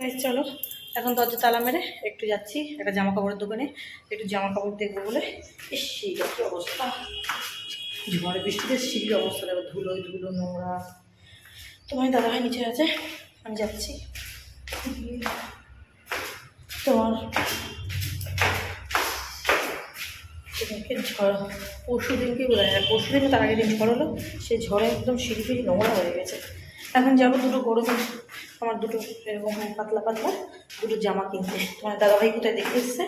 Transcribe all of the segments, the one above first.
চলো, এখন দরজা তালা মেরে একটু যাচ্ছি, একটা জামা কাপড়ের দোকানে, একটু জামা কাপড় দেখব বলে। শীতের কি অবস্থা। ঝড়ে বৃষ্টিতে শীতের অবস্থা, দেখো ধুলো ধুলো, নোংরা। তোমার দাদাভাই নিচে আছে, আমি যাচ্ছি। তোমার সেদিনকে ঝড় পরশু দিনকে বোঝা যায় পরশু দিনে তার আগের দিন ঝড় হলো, সেই ঝড়ে একদম সিঁড়ি নোংরা হয়ে গেছে। এখন যাব দুটো গরমে আমার দুটো এরকম পাতলা পাতলা দুটো জামা কিনতে। তোমার দাদাভাই কোথায় দেখে এসছে?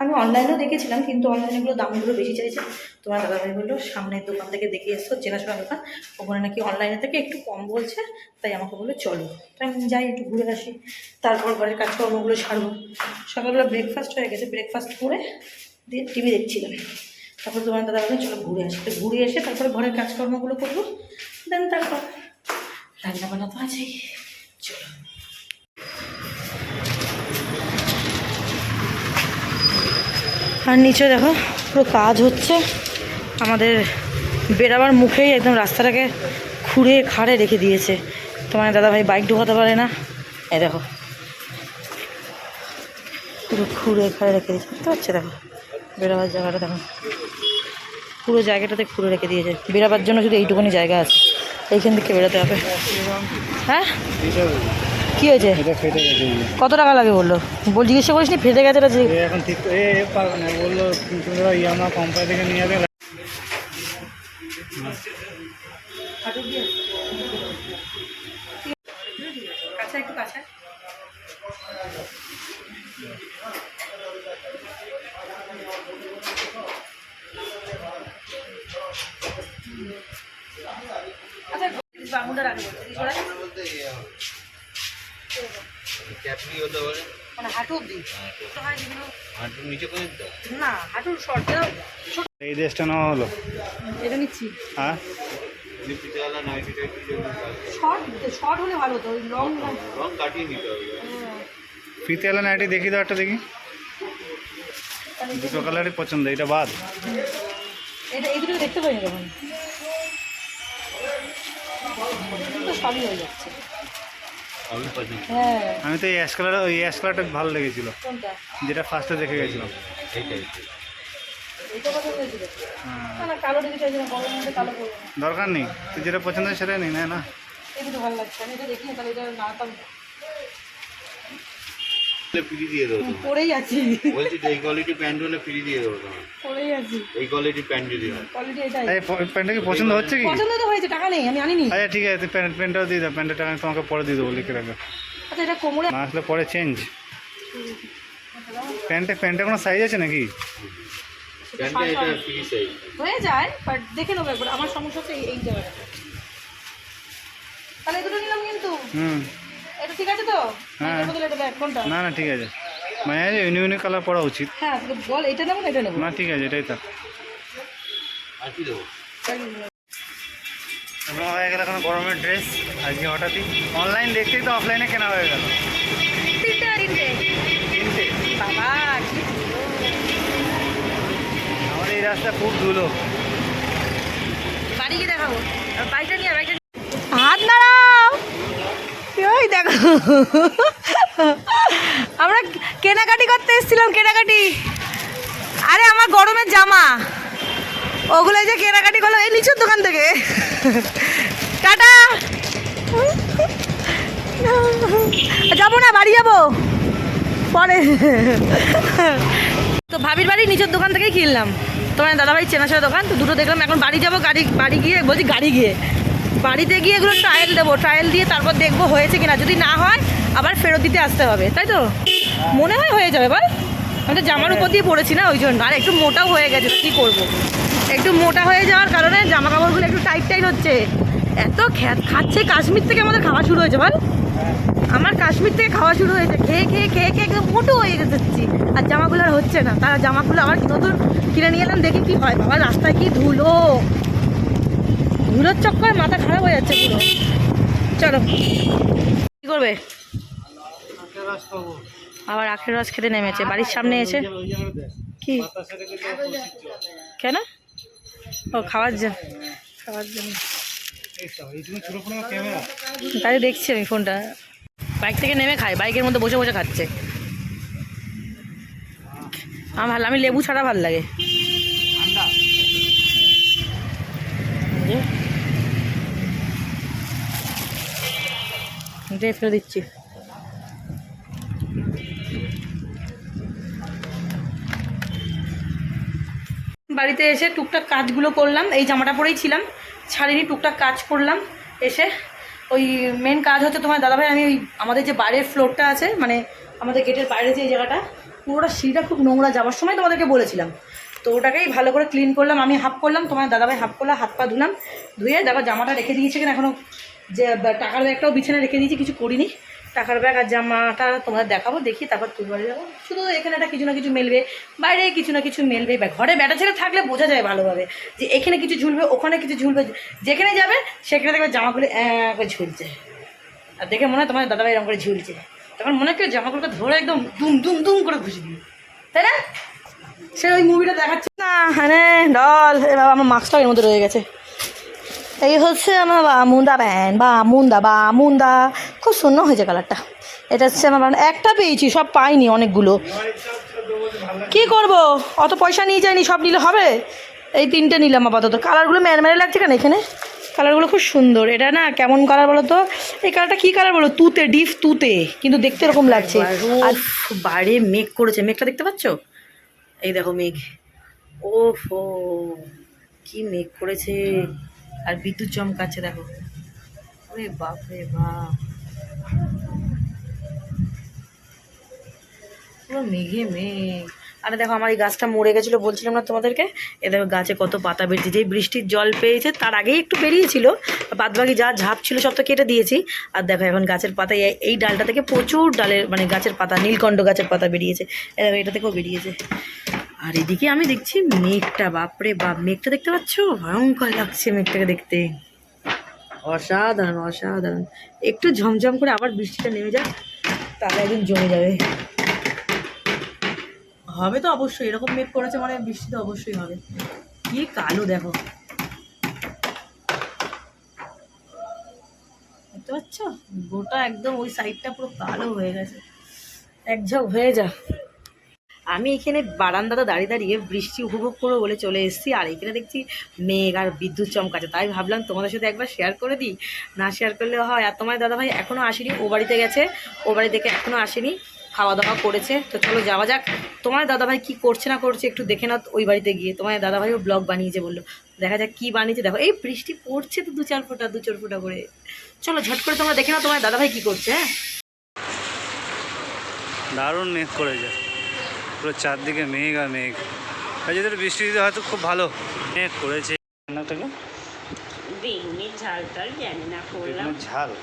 আমি অনলাইনেও দেখেছিলাম, কিন্তু অনলাইনেগুলো দামগুলো বেশি চাইছে। তোমার দাদাভাই বলল, সামনের দোকান থেকে দেখে এসছো চেনাশোনা দোকান। ওখানে নাকি অনলাইনে থেকে একটু কম বলছে, তাই আমাকে বলল, চলো। তাই আমি যাই, একটু ঘুরে আসি। তারপর ঘরের কাজকর্মগুলো সারবো। সকালবেলা ব্রেকফাস্ট হয়ে গেছে ব্রেকফাস্ট করে দিয়ে টিভি দেখছিলাম। তারপর তোমার দাদা বলল, চলো ঘুরে আসি। তো ঘুরে এসে তারপরে ঘরের কাজকর্মগুলো করব দেন তারপর রান্না বান্না তো আছেই। আর নিচে দেখো, পুরো কাজ হচ্ছে। আমাদের বেরাবার মুখেই একদম রাস্তাটাকে খুঁড়ে খাড়ে রেখে দিয়েছে। তোমার দাদাভাই বাইক ঢোকাতে পারে না। এ দেখো। পুরো খুঁড়ে খাড়ে রেখে দিয়েছে। বুঝতে পারছে? দেখো, বেরাবার জায়গাটা দেখো। পুরো জায়গাটাতে খুঁড়ে রেখে দিয়েছে। বেরাবার জন্য শুধু এইটুকুনি জায়গা আছে। এইখান থেকে বেরোতে হবে। হ্যাঁ? কি হয়েছে? কত টাকা লাগে বলল? বল জিজ্ঞাসা করিস নি ফেটে গেছে এখন ঠিক পারবে না। বলল কোম্পানি থেকে নিয়ে যাবে। বাগুনটা রাখব ক্যাপলি হতে পারে। মানে হাঁটু অব্দি হয় হাঁটুর নিচে করে না হাঁটুর শর্ট এই ড্রেসটা নেওয়া হলো। এটা নিচ্ছি। হ্যাঁ? পিতাওয়ালা নাইটি শর্ট শর্ট হলে ভালো হতো ওই লং কাটিয়ে নিতে হবে। ফিতেলা নাইটি দেখি দাও একটা দেখি দুটো কালারই পছন্দ এটা বাদ। এটা এই দুটো দেখতে পাই না তখন। হয়ে যাচ্ছে। আমি হ্যাঁ। আমি তো এই অ্যাশ কালার ওই অ্যাশ কালারটা ভালো লেগেছিল। কোনটা? যেটা ফার্স্টে দেখে গেছিলাম। এইটাই। হ্যাঁ। দরকার নেই। তুই যেটা পছন্দ সেটাই নেই না না। ভালো লাগছে। আমি এটা দেখি না তাহলে এটা নাড়াতাম ফ্রি দিয়ে দেবো পরেই আছি। বলছি যে এই কোয়ালিটি প্যান্ট হলে ফ্রি দিয়ে দেবো তোমার পরেই আছি। এই কোয়ালিটি প্যান্ট যদি হয়। কোয়ালিটি এটাই। এই প্যান্টটা কি পছন্দ হচ্ছে কি? পছন্দ তো হয়েছে টাকা নেই আমি আনিনি। আচ্ছা ঠিক আছে প্যান্ট প্যান্টটাও দিয়ে দাও প্যান্টের টাকা তোমাকে পরে দিয়ে দেবো লিখে রাখো। আচ্ছা এটা কোমরে না আসলে পরে চেঞ্জ প্যান্টে প্যান্টে কোনো সাইজ আছে নাকি? প্যান্টটা এটা ফ্রি সাইজ হয়ে যায় বাট দেখে নেব একবার। আমার সমস্যা হচ্ছে এই- এই জায়গাটা তাহলে দুটো নিলাম কিন্তু। হুম। ঠিক আছে তো? হ্যাঁ। না না ঠিক আছে। মানে ইউনি ইউনি কালার পরা উচিত। হ্যাঁ বল এটা নেব না এটা নেব? না ঠিক আছে এটাই থাক। আর কি দেবো? হয়ে গেল এখন গরমের ড্রেস আজকে হঠাৎই। অনলাইন দেখতেই তো অফলাইনে কেনা হয়ে গেল। আমাদের এই রাস্তা খুব ধুলো। বাড়ি গিয়ে দেখাবো। বাইকটা নিয়ে বাইকটা হাত ওই দেখো। আমরা কেনাকাটি করতে এসেছিলাম, কেনাকাটি। আরে, আমার গরমের জামা। ওগুলো যে কেনাকাটি করল, এই নিচুর দোকান থেকে। টাটা। যাব না, বাড়ি যাব। পরে। তো ভাবির বাড়ি নিচের দোকান থেকেই কিনলাম। তোমার দাদাভাই চেনাশোনা দোকান, তো দুটো দেখলাম, এখন বাড়ি যাব, গাড়ি, বাড়ি গিয়ে, বলছি গাড়ি গিয়ে। বাড়িতে গিয়ে এগুলো ট্রায়াল দেবো ট্রায়াল দিয়ে তারপর দেখব হয়েছে কিনা। যদি না হয়, আবার ফেরত দিতে আসতে হবে, তাই তো? মনে হয় হয়ে যাবে, বল। আমি তো জামার উপর দিয়ে পড়েছি না, ওই জন্য। আর একটু মোটাও হয়ে গেছে কী করব? একটু মোটা হয়ে যাওয়ার কারণে জামা কাপড়গুলো একটু টাইট টাইট হচ্ছে। এত খাচ্ছে কাশ্মীর থেকে আমাদের খাওয়া শুরু হয়েছে, বল। আমার কাশ্মীর থেকে খাওয়া শুরু হয়েছে, খেয়ে খেয়ে খেয়ে খেয়ে একদম মোটো হয়ে যাচ্ছি। আর জামাগুলো আর হচ্ছে না, তার জামাগুলো আবার নতুন কিনে নিয়ে এলাম, দেখি কি হয়। বাবা, রাস্তায় কি ধুলো। ধুলোর চক্কর মাথা খারাপ হয়ে যাচ্ছে পুরো। চলো। কি করবে? আবার আখের রস খেতে নেমেছে। বাড়ির সামনে এসে। কি? কেন? ও, খাওয়ার জন্য। খাওয়ার জন্য। তাই দেখছি আমি ফোনটা। বাইক থেকে নেমে খায়। বাইকের মধ্যে বসে বসে খাচ্ছে। আমার ভালো আমি লেবু ছাড়া ভালো লাগে এই যে। এটাই ফেলে দিচ্ছি। বাড়িতে এসে টুকটাক কাজগুলো করলাম, এই জামাটা পরেই ছিলাম, ছাড়িনি, টুকটাক কাজ করলাম, এসে ওই মেন কাজ হচ্ছে তোমার দাদাভাই, আমি ওই আমাদের যে বাইরের ফ্লোরটা আছে মানে আমাদের গেটের বাইরে যে জায়গাটা, পুরোটা সিঁড়িটা খুব নোংরা যাওয়ার সময় তোমাদেরকে বলেছিলাম। তো ওটাকেই ভালো করে ক্লিন করলাম, আমি হাফ করলাম, তোমার দাদাভাই হাফ করলাম হাত পা ধুলাম, ধুয়ে দেখো জামাটা রেখে দিয়েছে কিনা এখনও যে টাকার ব্যাগটাও বিছানায় রেখে দিয়েছি, কিছু করিনি। টাকার ব্যাগ আর জামাটা তোমাদের দেখাবো, দেখি তারপর তুই বাড়ি যাব। শুধু এখানে একটা কিছু না কিছু মেলবে, বাইরে কিছু না কিছু মেলবে। বা ঘরে ব্যাটা ছেলে থাকলে বোঝা যায় ভালোভাবে যে এখানে কিছু ঝুলবে, ওখানে কিছু ঝুলবে। যেখানে যাবে, সেখানে দেখবে জামাগুলো করে ঝুলছে। আর দেখে মনে হয় তোমার দাদাভাই এরকম করে ঝুলছে। তখন মনে হয় জামাগুলোকে ধরে একদম দুম দুম দুম করে ঘুষি দিই তাই না? সে ওই মুভিটা দেখাচ্ছে। না হ্যাঁ ডল। এ বাবা, আমার মাস্কটা এর মধ্যে রয়ে গেছে। এই হচ্ছে আমার বা মুন্দা প্যান্ট বা মুন্দা বা মুন্দা খুব সুন্দর হয়েছে কালারটা এটা হচ্ছে আমার একটা পেয়েছি সব পাইনি অনেকগুলো। কি করব? অত পয়সা নিয়ে যায়নি সব নিলে হবে? এই তিনটে নিলাম আপাতত। কালারগুলো ম্যারম্যারে লাগছে কেন এখানে? কালারগুলো খুব সুন্দর। এটা না কেমন কালার বলো তো? এই কালারটা কী কালার বলো? তুতে ডিপ তুতে। কিন্তু দেখতে এরকম লাগছে। আর বাইরে মেঘ করেছে। মেঘটা দেখতে পাচ্ছ? এই দেখো মেঘ। ও কি মেঘ করেছে। আর বিদ্যুৎ চমকাচ্ছে দেখো। ওরে বাপ রে বাপ। পুরো মেঘে মেঘ। আরে দেখো, আমার এই গাছটা মরে গেছিল বলছিলাম না তোমাদেরকে? এ দেখো, গাছে কত পাতা বেরিয়েছে যেই বৃষ্টির জল পেয়েছে, তার আগেই একটু বেরিয়েছিল। বাদবাকি যা ঝাপ ছিল, সব তো কেটে দিয়েছি। আর দেখো, এখন গাছের পাতা এই- ডালটা থেকে প্রচুর ডালের মানে গাছের পাতা নীলকণ্ঠ গাছের পাতা বেরিয়েছে। এ দেখো, এটা থেকেও বেরিয়েছে। আর এদিকে আমি দেখছি মেঘটা, বাপরে বাপ, মেঘটা দেখতে পাচ্ছ? ভয়ঙ্কর লাগছে মেঘটাকে দেখতে। অসাধারণ অসাধারণ। একটু ঝমঝম করে আবার বৃষ্টিটা নেমে যাক, তাহলে একদিন জমে যাবে। হবে তো অবশ্যই, এরকম মেঘ করেছে মানে বৃষ্টি তো অবশ্যই হবে। কি কালো দেখো। দেখতে পাচ্ছ? গোটা একদম ওই সাইডটা পুরো কালো হয়ে গেছে। এক ঝাঁক হয়ে যা। আমি এখানে বারান্দাতে দাঁড়িয়ে দাঁড়িয়ে বৃষ্টি উপভোগ করব বলে চলে এসেছি। আর এখানে দেখছি মেঘ আর বিদ্যুৎ চমকাচ্ছে। তাই ভাবলাম তোমাদের সাথে একবার শেয়ার করে দিই। না শেয়ার করলে হয়। আর তোমার দাদাভাই এখনও আসেনি। ও বাড়িতে গেছে। ও বাড়ি থেকে এখনও আসেনি। খাওয়া দাওয়া করেছে। তো চলো যাওয়া যাক। তোমার দাদাভাই কি করছে না করছে একটু দেখে নাও ওই বাড়িতে গিয়ে। তোমার দাদাভাইও ব্লগ বানিয়েছে বলল। দেখা যাক কি বানিয়েছে। দেখো, এই বৃষ্টি পড়ছে তো দু চার ফোঁটা, দু চার ফোঁটা করে। চলো ঝট করে তোমরা দেখে নাও তোমার দাদাভাই কি করছে হ্যাঁ? দারুণ মেঘ করেছে। পুরো চারদিকে মেঘ আর মেঘ। আর যদি বৃষ্টি দিতে হয়তো খুব ভালো। মেঘ করেছে রান্নাটাকে বেগুনের ঝাল টাল জানি না করলাম। ঝাল?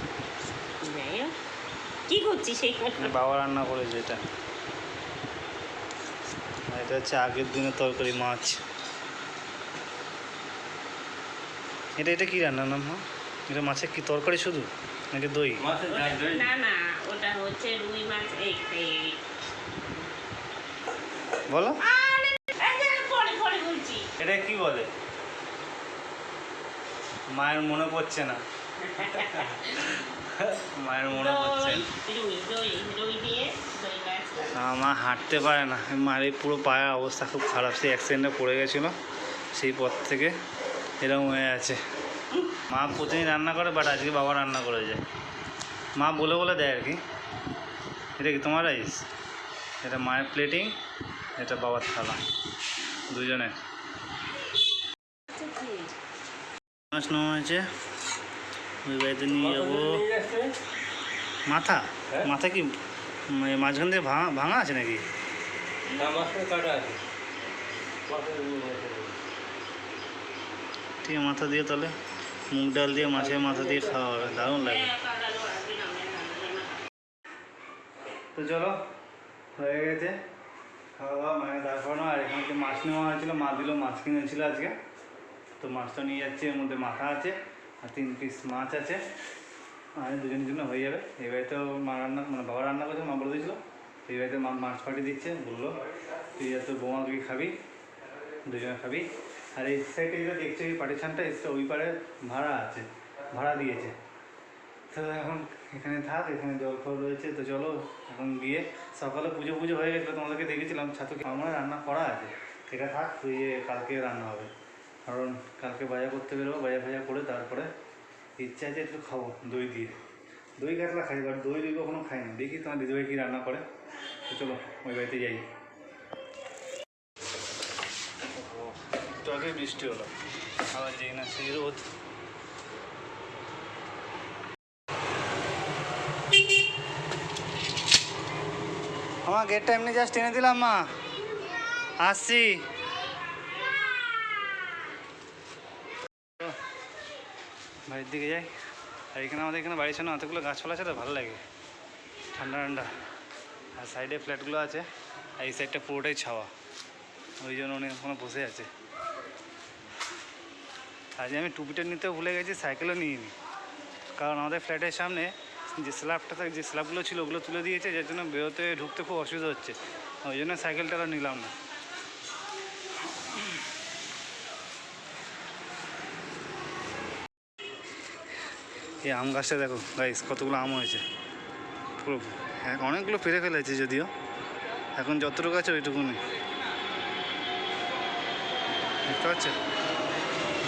কি করছিস সেই বাবা রান্না করেছে এটা। এটা হচ্ছে আগের দিনের তরকারি মাছ। এটা এটা কি রান্নার নাম এটা মাছের কি তরকারি শুধু? নাকি দই? না না ওটা হচ্ছে রুই মাছ এই- বলো। এটা কি বলে? মায়ের মনে পড়ছে না। মায়ের মনে পড়ছে মা হাঁটতে পারে না। মায়ের পুরো পায়ের অবস্থা খুব খারাপ। সেই অ্যাক্সিডেন্টে পড়ে গেছিল। সেই পর থেকে এরকম হয়ে আছে। মা প্রতিদিন রান্না করে বাট আজকে বাবা রান্না করে যায় মা বলে বলে দেয় আর কি। এটা কি তোমার রাইস এটা মায়ের প্লেটিং এটা বাবার থালা। দুজনের মাছ নেওয়া হয়েছে। ওই বাড়িতে নিয়ে যাব। মাথা? মাথা কি? মাঝখান দিয়ে ভাঙা ভাঙা আছে নাকি? ঠিক আছে মাথা দিয়ে তাহলে। মুগ ডাল দিয়ে মাছের মাথা দিয়ে খাওয়া হবে। দারুণ লাগে। তো চলো হয়ে গেছে। খাওয়া দাওয়া মায়ের দাঁড় করানো আর এখানে মাছ নেওয়া হয়েছিল, মা দিল মাছ কিনেছিল আজকে। তো মাছটা নিয়ে যাচ্ছি, এর মধ্যে মাথা আছে আর তিন পিস মাছ আছে। আর দুজনের জন্য হয়ে যাবে। এই বাড়িতেও মা রান্না মানে বাবা রান্না করেছে, মা বলে দিয়েছিল। এই বাড়িতে মা মাছ পাঠিয়ে দিচ্ছে, বলল, তুই এত বোমা তুই খাবি, দুজনে খাবি। আর এই সাইডে যেটা দেখছ, এই পার্টিশানটা এসছে ওই পারে ভাড়া আছে, ভাড়া দিয়েছে। তো তো এখন এখানে থাক, এখানে জল ফল রয়েছে, তো চলো এখন গিয়ে সকালে পুজো পুজো হয়ে গেছিল, তোমাদেরকে দেখেছিলাম ছাতু আমার রান্না করা আছে। এটা থাক তুই কালকে রান্না হবে। কারণ কালকে বাজার করতে বেরোবো বাজার ফাজা করে তারপরে ইচ্ছা আছে একটু খাব, দই দিয়ে। দই কাতলা খাই বাট দই দই কখনো খাই না। দেখি তোমার দিদিভাই কী রান্না করে। তো চলো, ওই বাড়িতে যাই। একটু আগে বৃষ্টি হলো। আবার যেই না সেই রোদ। আমার গেটটা এমনি জাস্ট টেনে দিলাম, মা। আসছি। বাড়ির দিকে যাই। আর এখানে আমাদের এখানে বাড়ির সামনে অতগুলো গাছপালা আছে তো, ভালো লাগে। ঠান্ডা ঠান্ডা। আর সাইডে ফ্ল্যাটগুলো আছে, আর এই সাইডটা পুরোটাই ছাওয়া। ওই জন্য উনি ওখানে বসে আছে। আজ আমি টুপিটা নিতেও ভুলে গেছি সাইকেলও নিয়ে নিই কারণ আমাদের ফ্ল্যাটের সামনে যে স্ল্যাবটা থাকে, যে স্ল্যাবগুলো ছিল ওগুলো তুলে দিয়েছে, যার জন্য বেরোতে ঢুকতে খুব অসুবিধা হচ্ছে। ওই জন্য সাইকেলটা আর নিলাম না। এই আম গাছটা দেখো গাইস কতগুলো আম হয়েছে। পুরো হ্যাঁ অনেকগুলো পেরে ফেলেছে যদিও। এখন যতটুকু আছে ওইটুকুনি দেখতে পাচ্ছেন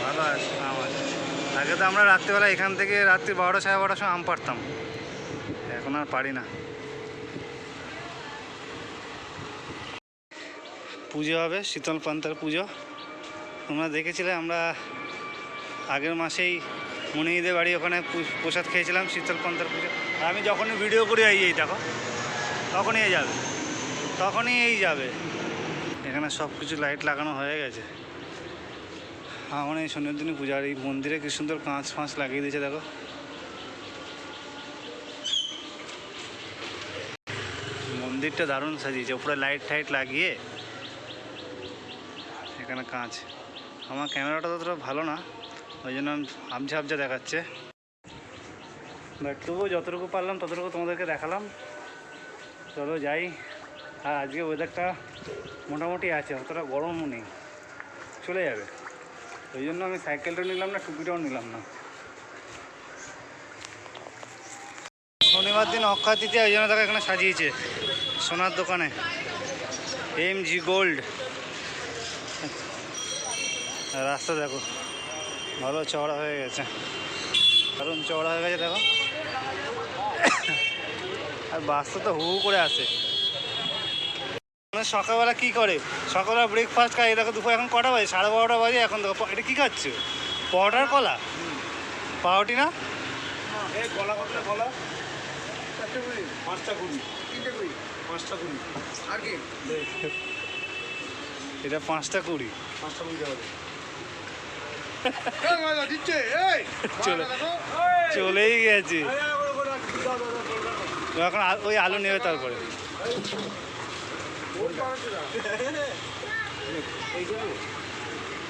ভালো আছে আম আছে। আগে তো আমরা রাত্রিবেলা এখান থেকে রাত্রি বারোটা সাড়ে বারোটার সময় আম পারতাম এখন আর পারি না। পুজো হবে, শীতল পান্তার পুজো। তোমরা দেখেছিলে, আমরা আগের মাসেই মনিদের বাড়ি ওখানে প্রসাদ খেয়েছিলাম, শীতল পান্তার পুজো। আর আমি যখনই ভিডিও করি, এই এই, দেখো, তখনই এই যাবে, তখনই এই যাবে। এখানে সব কিছু লাইট লাগানো হয়ে গেছে। আমার এই শনির দিনে পূজার এই মন্দিরে কি সুন্দর কাঁচ ফাঁচ লাগিয়ে দিয়েছে, দেখো। মন্দিরটা দারুণ সাজিয়েছে। উপরে লাইট টাইট লাগিয়ে এখানে কাঁচ আমার ক্যামেরাটা ততটা ভালো না, ওই জন্য আবঝা আবঝা দেখাচ্ছে। বাট তবুও যতটুকু পারলাম ততটুকু তোমাদেরকে দেখালাম। চলো যাই। আর আজকে ওয়েদারটা মোটামুটি আছে, অতটা গরমও নেই। চলে যাবে। ওই জন্য আমি সাইকেলটাও নিলাম না, টুপিটাও নিলাম না। শনিবার দিন অক্ষয় তৃতীয়া, ওই জন্য তাকে এখানে সাজিয়েছে। সোনার দোকানে। এম জি গোল্ড রাস্তা দেখো ভালো চওড়া হয়ে গেছে। কারণ চওড়া হয়ে গেছে দেখো। আর বাসটা তো হু করে আসে। মানে সকালবেলা কী করে? সকালবেলা ব্রেকফাস্ট খাই দেখো দুপুর এখন কটা বাজে? সাড়ে বারোটা বাজে এখন দেখো। এটা কী খাচ্ছ? পরোটার কলা? পাউটি না? এই কলা কত গলা পাঁচটা কুড়ি। তিনটে কুড়ি পাঁচটা কুড়ি। আর কি? এটা পাঁচটা কুড়ি। পাঁচটা কুড়ি যাবে। চলেই গেছে। এখন ওই আলু নেবে তারপরে।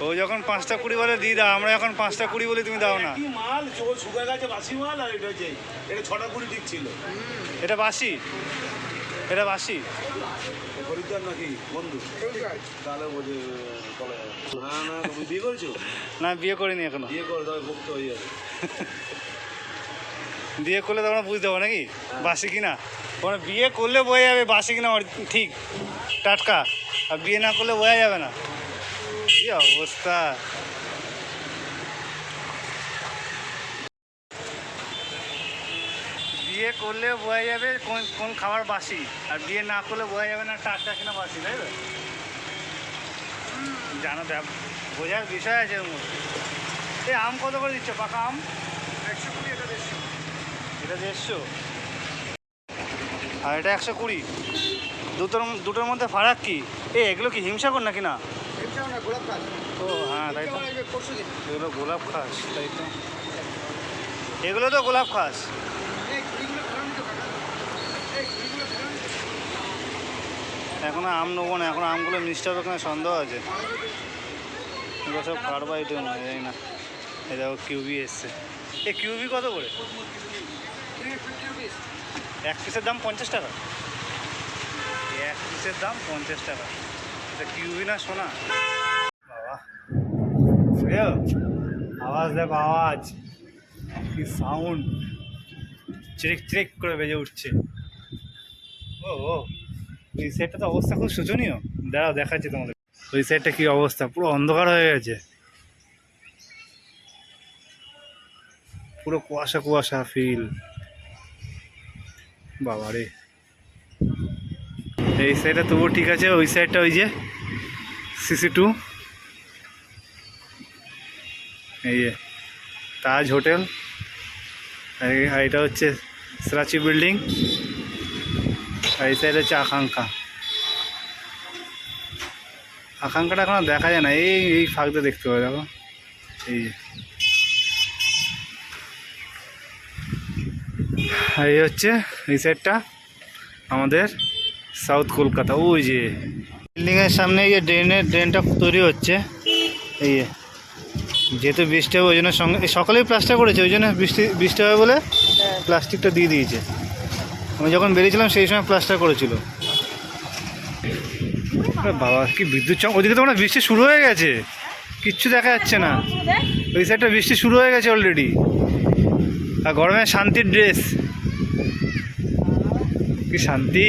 ও যখন পাঁচটা কুড়ি বলে দিয়ে দাও আমরা এখন পাঁচটা কুড়ি বলে তুমি দাও না। মাল শুকায় গেছে বাসি মাল আর এটা ছটা কুড়ি ঠিক ছিল এটা বাসি? এটা বাসি। খরিদ্দার নাকি? বন্ধু। তাহলে বোঝে বলা না না তুমি বিয়ে করেছ? না বিয়ে করিনি এখনও। বিয়ে করে তবে ভক্ত হয়ে যাবে। বিয়ে করলে তোমরা বুঝতে পারো নাকি? বাসি কিনা? তোমরা বিয়ে করলে বোঝা যাবে বাসি কিনা ঠিক। টাটকা। আর বিয়ে না করলে বোঝা যাবে না। কি অবস্থা? করলে বোঝা যাবে কোন কোন খাবার বাসি। আর বিয়ে না করলে বোঝা যাবে না টাটকা কিনা বাসি তাই তো? জানো বোঝার বিষয় আছে ওর মধ্যে। এই আম কত করে দিচ্ছ? পাকা আম? একশো কুড়ি এটা দেড়শো। এটা দেড়শো? আর এটা একশো কুড়ি? দুটোর দুটোর মধ্যে ফারাক কি? এ এগুলো কি হিমসাগর নাকি না? গোলাপ গাছ। ও হ্যাঁ তাই তো। এগুলো গোলাপ খাস তাই তো। এগুলো তো গোলাপ খাস এখন আম নেব না, এখন আমগুলো মিষ্টি হবে কিনা সন্দেহ আছে। এগুলো সব কার্বাইটে মনে যায় না। এ দেখো, কিউবি এসছে। এ, কিউবি কত করে? এক পিসের দাম পঞ্চাশ টাকা। এক পিসের দাম পঞ্চাশ টাকা। এটা কিউবি না সোনা? বাবা। আওয়াজ দেখো, আওয়াজ। কি সাউন্ড চিরেক চিরেক করে বেজে উঠছে। ও ও। ওই সাইডটা তো অবস্থা খুব শোচনীয়। দাঁড়াও, দেখাচ্ছি তোমাদের। ওই সাইডটা কি অবস্থা? পুরো অন্ধকার হয়ে গেছে। পুরো কুয়াশা কুয়াশা ফিল বাবারে। এই সাইডটা তবুও ঠিক আছে, ওই সাইডটা ওই যে সিসি টু এই যে, তাজ হোটেল। আর এটা হচ্ছে সরাচি বিল্ডিং আর এই সাইড হচ্ছে আকাঙ্ক্ষা। আকাঙ্ক্ষাটা এখনও দেখা যায় না। এই এই ফাঁকতে দেখতে পাবে দেখো। এই যে। আর এই হচ্ছে এই সাইডটা আমাদের সাউথ কলকাতা। ওই যে। বিল্ডিংয়ের সামনে এই যে ড্রেনের ড্রেনটা তৈরি হচ্ছে। এই যে। যেহেতু বৃষ্টি হবে ওই জন্য সঙ্গে সকালেই প্লাস্টার করেছে ওই জন্য বৃষ্টি বৃষ্টি হবে বলে প্লাস্টিকটা দিয়ে দিয়েছে। আমি যখন বেরিয়েছিলাম, সেই সময় প্লাস্টার করেছিল। বাবা, কি বিদ্যুৎ চম ওদিকে তো মনে বৃষ্টি শুরু হয়ে গেছে। কিচ্ছু দেখা যাচ্ছে না। ওই সাইডটা বৃষ্টি শুরু হয়ে গেছে অলরেডি আর গরমে শান্তির ড্রেস কি শান্তি?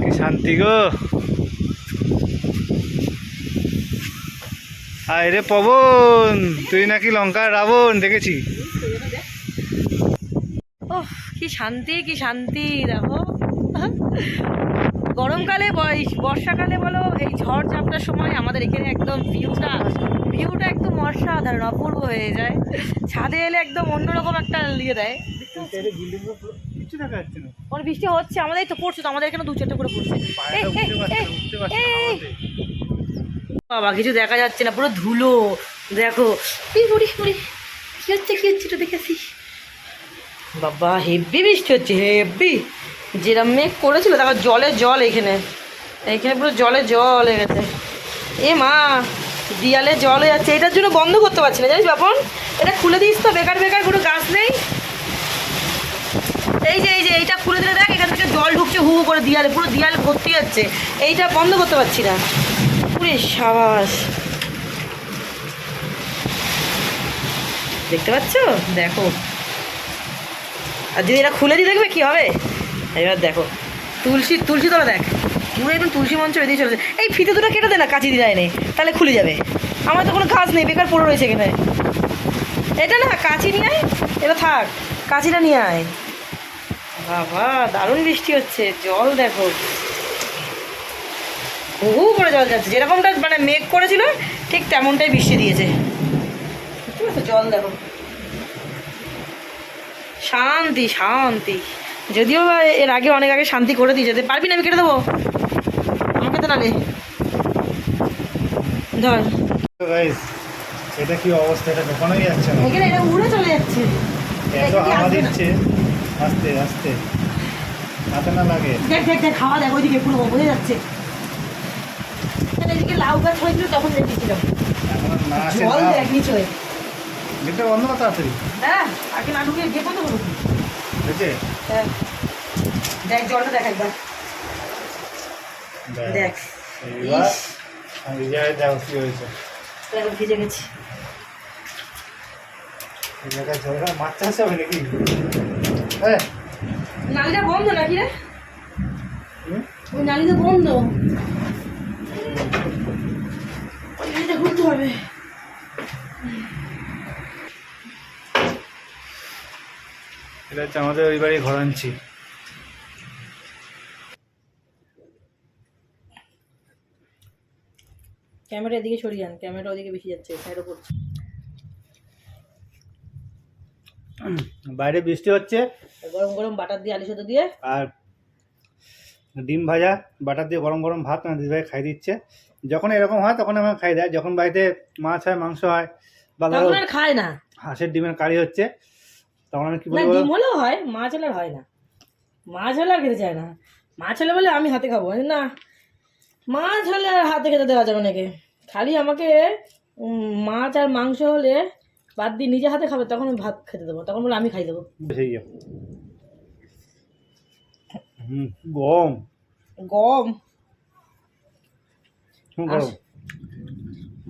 কি শান্তি গো? আয় রে পবন, তুই নাকি লঙ্কার রাবণ, দেখেছি? কি শান্তি কি শান্তি দেখো। গরমকালে বর্ষাকালে বলো এই ঝড় ঝাপটার সময় আমাদের এখানে একদম ভিউটা ভিউটা একদম অসাধারণ অপূর্ব হয়ে যায়। ছাদে এলে একদম অন্যরকম একটা ইয়ে দেয়। ওর বৃষ্টি হচ্ছে আমাদের তো পড়ছে তো আমাদের এখানে দু চারটে করে পড়ছে। বাবা কিছু দেখা যাচ্ছে না পুরো ধুলো। দেখো। কি হচ্ছে কি হচ্ছে একটু দেখেছি বাবা হেভি বৃষ্টি হচ্ছে হেভি যেরম মেঘ করেছিল, দেখো জলে জল এখানে। এখানে পুরো জলে জল হয়ে গেছে। এ মা, দিয়ালে জল হয়ে যাচ্ছে। এটার জন্য বন্ধ করতে পারছি না, জানিস বাপন? এটা খুলে দিস তো, বেকার বেকার, কোনো গাছ নেই। এই যে এই যে, এইটা খুলে দিলে দেখ, এখান থেকে জল ঢুকছে, হু হু করে দিয়ালে, পুরো দিয়াল ভর্তি যাচ্ছে এইটা বন্ধ করতে পারছি না। পুরে সাবাস। দেখতে পাচ্ছ? দেখো। আর যদি এটা খুলে দিয়ে দেখবে কি হবে? এবার দেখো। তুলসী তুলসী তোরা দেখ। পুরো একদম তুলসী মঞ্চ বেরিয়ে চলেছে। এই ফিতে দুটো কেটে দে না, কাঁচি দিয়ে নেই তাহলে খুলে যাবে। আমার তো কোনো কাজ নেই, বেকার পড়ে রয়েছে এখানে। এটা না, কাঁচি নিয়ে আয়। এটা থাক, কাঁচিটা নিয়ে আয়। বাবা, দারুণ বৃষ্টি হচ্ছে। জল দেখো। হু হু করে জল যাচ্ছে। যেরকমটা মানে মেঘ করেছিল, ঠিক তেমনটাই বৃষ্টি দিয়েছে। জল দেখো। শান্তি শান্তি। যদিও এর আগে অনেক আগে শান্তি করে দিয়ে যেতে পারবি না আমি কেটে দেবো? আমাকে তো নালে ধর। গাইস এটা কি অবস্থা? এটা ঢোকানোই যাচ্ছে না। এখানে এটা উড়ে চলে যাচ্ছে। এত হাওয়া দিচ্ছে। আস্তে আস্তে। হাতে না লাগে। দেখ দেখ দেখ খাওয়া দেখ ওইদিকে পুরো বোঝা যাচ্ছে। এদিকে লাউ গাছ হয়েছিল তখন দেখেছিলাম। না জল দেখ নিচে গেটটা বন্ধ কর তাড়াতাড়ি। হ্যাঁ আগে না ঢুকে গিয়ে কত বড় হয়েছে হ্যাঁ। দেখ জলটা দেখ একবার। দেখ এইবার আমি যাই দেখো কি হয়েছে। দেখো ভিজে গেছি। জায়গায় জলটা মাছ চাষ হবে নাকি? হ্যাঁ। নালিটা বন্ধ নাকি রে? ওই নালিটা বন্ধ। এটা ঘুরতে হবে। এটা হচ্ছে আমাদের ওই বাড়ি ঘরাঞ্চি। ক্যামেরা এদিকে সরিয়ে আন ক্যামেরা ওদিকে বেশি যাচ্ছে সাইডে পড়ছে। বাইরে বৃষ্টি হচ্ছে। গরম গরম বাটার দিয়ে আলু সেদ্ধ দিয়ে। আর ডিম ভাজা বাটার দিয়ে গরম গরম ভাত না দিদিভাই খাই দিচ্ছে। যখন এরকম হয় তখন আমার খাই দেয়। যখন বাড়িতে মাছ হয় মাংস হয় বা খায় না। হাঁসের ডিমের কারি হচ্ছে তখন আমি কি না বলব? হয় মাছ হলে হয় না। মাছ হলে খেতে চায় না। মাছ হলে বলে আমি হাতে খাব। না মাছ হলে আর হাতে খেতে দেওয়া যাবে নাকি খালি আমাকে মাছ আর মাংস হলে বাদ দিয়ে নিজে হাতে খাবে তখন ভাত খেতে দেবো। তখন বলে আমি খাই দেবো। গম। গম।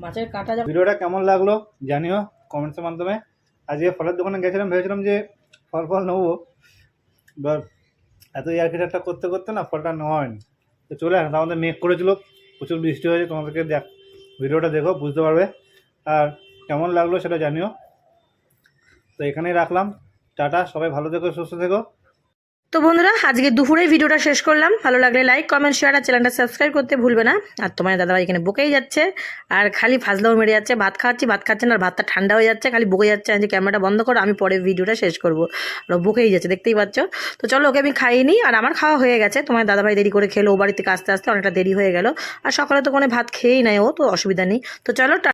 মাছের কাঁটা ভিডিওটা কেমন লাগল জানিও কমেন্টসের মাধ্যমে। আজকে ফলের দোকানে গেছিলাম, ভেবেছিলাম যে ফল ফল নেব। এবার এত ইয়ার্কিটারটা করতে করতে না ফলটা নেওয়া হয়নি। তো চলে আসে আমাদের মেঘ করেছিল, প্রচুর বৃষ্টি হয়েছে, তোমাদেরকে দেখ, ভিডিওটা দেখো, বুঝতে পারবে। আর কেমন লাগল সেটা জানিও। তো এখানেই রাখলাম। টাটা, সবাই ভালো থেকো, সুস্থ থেকো। তো বন্ধুরা, আজকে দুপুরে ভিডিওটা শেষ করলাম। ভালো লাগলে লাইক কমেন্ট শেয়ার আর চ্যানেলটা সাবস্ক্রাইব করতে ভুলবে না। আর তোমার দাদাভাই এখানে বকেই যাচ্ছে। আর খালি ফাজলাও মেরে যাচ্ছে, ভাত খাওয়াচ্ছি, ভাত খাচ্ছেন আর ভাতটা ঠান্ডা হয়ে যাচ্ছে, খালি বকে যাচ্ছে। যে ক্যামেরাটা বন্ধ করো, আমি পরে ভিডিওটা শেষ করব। আর বকেই যাচ্ছে, দেখতেই পাচ্ছ? তো চলো, ওকে আমি খাইনি, আর আমার খাওয়া হয়ে গেছে। তোমার দাদাভাই দেরি করে খেলো, ও বাড়ি থেকে আস্তে আসতে অনেকটা দেরি হয়ে গেল। আর সকালে তো কোনো ভাত খেয়েই নেয় ও, তো অসুবিধা নেই। তো চলো